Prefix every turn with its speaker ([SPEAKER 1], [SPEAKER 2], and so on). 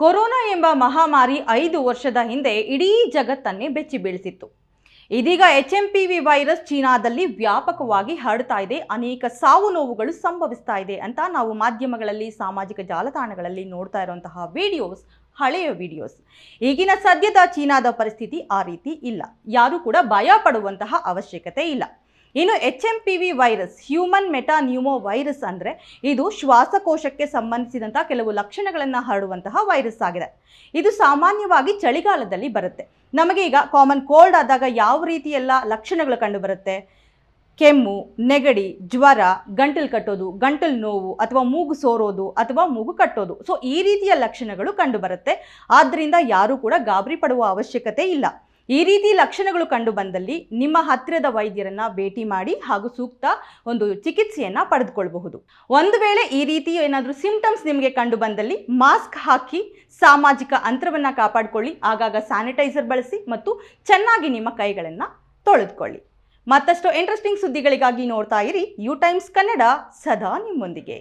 [SPEAKER 1] Corona ಎಂಬ ಮಹಾಮಾರಿ ಐದು ವರ್ಷದ ಹಿಂದೆ ಇಡೀ ಜಗತ್ತನ್ನೇ ಬೆಚ್ಚಿ ಬೀಳಿಸಿತ್ತು. ಇದೀಗ H M P V virus ಚೀನಾದಲ್ಲಿ ವ್ಯಾಪಕವಾಗಿ ಹರಡ್ತಾ ಇದೆ. ಅನೇಕ ಸಾವು ನೋವುಗಳು ಸಂಭವಿಸ್ತಾ ಇದೆ ಅಂತ ನಾವು ಮಾಧ್ಯಮಗಳಲ್ಲಿ, ಸಾಮಾಜಿಕ ಜಾಲತಾಣಗಳಲ್ಲಿ ನೋಡ್ತಾ ಇರುವಂತಹ ವಿಡಿಯೋಸ್ ಹಳೆಯ ವಿಡಿಯೋಸ್ ಈಗಿನ ಸದ್ಯದ ಚೀನಾದ ಪರಿಸ್ಥಿತಿ ಆ ರೀತಿ ಇಲ್ಲ. ಯಾರೂ ಕೂಡ ಭಯ ಪಡುವಂತಹ ಅವಶ್ಯಕತೆ ಇಲ್ಲ. ಇನ್ನು H M P V virus human metapneumovirus ಅಂದರೆ ಇದು ಶ್ವಾಸಕೋಶಕ್ಕೆ ಸಂಬಂಧಿಸಿದಂತಹ ಕೆಲವು ಲಕ್ಷಣಗಳನ್ನು ಹರಡುವಂತಹ ವೈರಸ್ ಆಗಿದೆ. ಇದು ಸಾಮಾನ್ಯವಾಗಿ ಚಳಿಗಾಲದಲ್ಲಿ ಬರುತ್ತೆ. ನಮಗೆ ಈಗ ಕಾಮನ್ ಕೋಲ್ಡ್ ಆದಾಗ ಯಾವ ರೀತಿಯೆಲ್ಲ ಲಕ್ಷಣಗಳು ಕಂಡು ಬರುತ್ತೆ ಕೆಮ್ಮು, ನೆಗಡಿ, ಜ್ವರ, ಗಂಟಲು ಕಟ್ಟೋದು, ಗಂಟಲು ನೋವು, ಅಥವಾ ಮೂಗು ಸೋರೋದು, ಅಥವಾ ಮೂಗು ಕಟ್ಟೋದು. ಸೊ ಈ ರೀತಿಯ ಲಕ್ಷಣಗಳು ಕಂಡು ಬರುತ್ತೆ ಆದ್ದರಿಂದ ಯಾರೂ ಕೂಡ ಗಾಬರಿ ಪಡುವ ಅವಶ್ಯಕತೆ ಇಲ್ಲ. ಈ ರೀತಿ ಲಕ್ಷಣಗಳು ಕಂಡು ಬಂದಲ್ಲಿ ನಿಮ್ಮ ಹತ್ತಿರದ ವೈದ್ಯರನ್ನ ಭೇಟಿ ಮಾಡಿ ಹಾಗೂ ಸೂಕ್ತ ಒಂದು ಚಿಕಿತ್ಸೆಯನ್ನು ಪಡೆದುಕೊಳ್ಳಬಹುದು ಒಂದು ವೇಳೆ ಈ ರೀತಿ ಏನಾದರೂ ಸಿಂಪ್ಟಮ್ಸ್ ನಿಮಗೆ ಕಂಡು ಬಂದಲ್ಲಿ ಮಾಸ್ಕ್ ಹಾಕಿ ಸಾಮಾಜಿಕ ಅಂತರವನ್ನ ಕಾಪಾಡಿಕೊಳ್ಳಿ, ಆಗಾಗ ಸ್ಯಾನಿಟೈಸರ್ ಬಳಸಿ ಮತ್ತು ಚೆನ್ನಾಗಿ ನಿಮ್ಮ ಕೈಗಳನ್ನು ತೊಳೆದುಕೊಳ್ಳಿ. ಮತ್ತಷ್ಟು ಇಂಟ್ರೆಸ್ಟಿಂಗ್ ಸುದ್ದಿಗಳಿಗಾಗಿ ನೋಡ್ತಾ ಇರಿ ಯು ಟೈಮ್ಸ್ ಕನ್ನಡ, ಸದಾ ನಿಮ್ಮೊಂದಿಗೆ.